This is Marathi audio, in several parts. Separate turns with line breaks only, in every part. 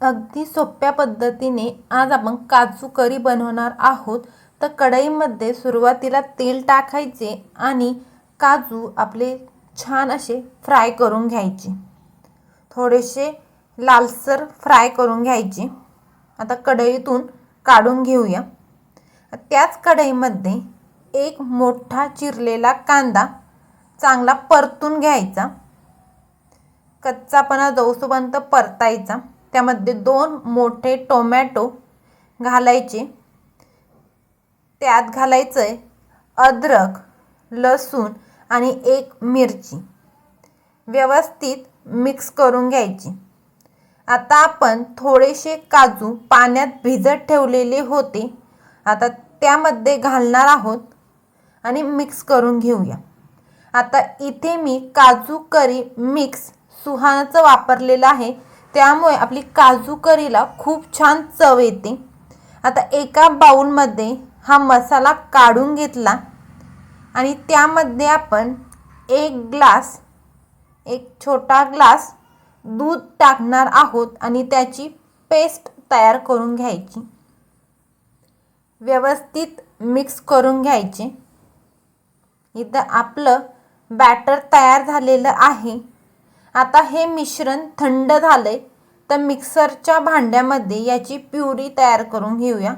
अगदी सोप्या पद्धतीने आज आपण काजू करी बनवणार आहोत. तर कढईमध्ये सुरुवातीला तेल टाकायचे आणि काजू आपले छान असे फ्राय करून घ्यायचे. थोडेसे लालसर फ्राय करून घ्यायचे. आता कढईतून काढून घेऊया. त्याच कढईमध्ये एक मोठा चिरलेला कांदा चांगला परतून घ्यायचा. कच्चापणा जाऊसपर्यंत परतायचा. त्यामध्ये दोन मोठे टोमॅटो घालायचे. त्यात घालायचं आहे अद्रक लसूण आणि एक मिरची. व्यवस्थित मिक्स करून घ्यायची. आता आपण थोडेसे काजू पाण्यात भिजत ठेवलेले होते. आता त्यामध्ये घालणार आहोत आणि मिक्स करून घेऊया. आता इथे मी काजू करी मिक्स सुहानाचं वापरलेलं आहे. त्यामुळे आपली काजू करीला खूप छान चव येते. आता एका बाऊलमध्ये हा मसाला काढून घेतला आणि त्यामध्ये आपण एक ग्लास एक छोटा ग्लास दूध टाकणार आहोत आणि त्याची पेस्ट तयार करून घ्यायची. व्यवस्थित मिक्स करून घ्यायचे. इथं आपलं बॅटर तयार झालेलं आहे. आता हे मिश्रण थंड झालंय तर मिक्सरच्या भांड्यामध्ये याची प्युरी तयार करून घेऊया.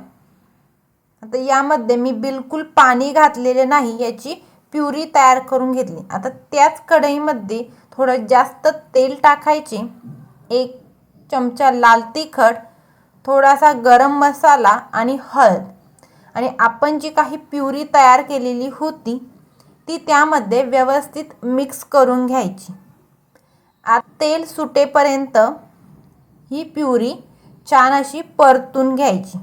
आता यामध्ये मी बिलकुल पाणी घातलेले नाही याची प्युरी तयार करून घेतली. आता त्याच कढईमध्ये थोडं जास्त तेल टाकायचे. एक चमचा लाल तिखट थोडासा गरम मसाला आणि हळद. आणि आपण जी काही प्युरी तयार केलेली होती ती त्यामध्ये व्यवस्थित मिक्स करून घ्यायची. आत तेल सुटेपर्यंत ही प्युरी छान अशी परतून घ्यायची.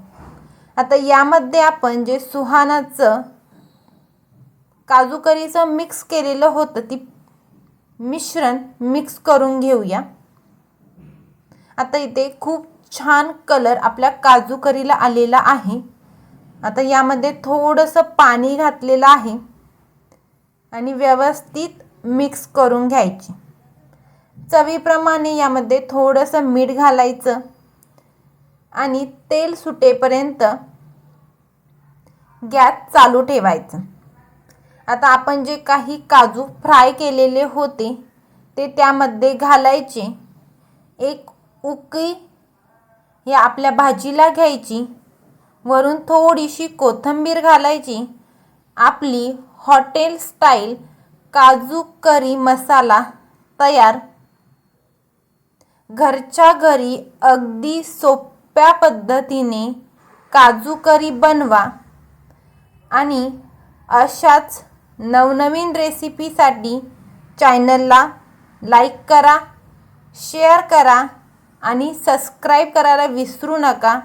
आता यामध्ये आपण जे सुहानाचं काजू करीचं मिक्स केलेलं होतं ती मिश्रण मिक्स करून घेऊया. आता इथे खूप छान कलर आपल्या काजू करीला आलेला आहे. आता यामध्ये थोडंसं पाणी घातलेलं आहे. आणि व्यवस्थित मिक्स करून घ्यायची. चवीप्रमाणे यामध्ये थोडंसं मीठ घालायचं आणि तेल सुटेपर्यंत गॅस चालू ठेवायचं. आता आपण जे काही काजू फ्राय केलेले होते ते त्यामध्ये घालायचे. एक उकळी हे आपल्या भाजीला घ्यायची. वरून थोडीशी कोथिंबीर घालायची. आपली हॉटेल स्टाईल काजू करी मसाला तयार घरच्या घरी अगदी सोप्या पद्धतीने काजू करी बनवा आणि अशाच नवनवीन रेसिपीसाठी चॅनलला लाईक करा शेअर करा आणि सबस्क्राईब करायला विसरू नका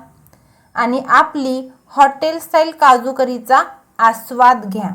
आणि आपली हॉटेल स्टाईल काजू करीचा आस्वाद घ्या.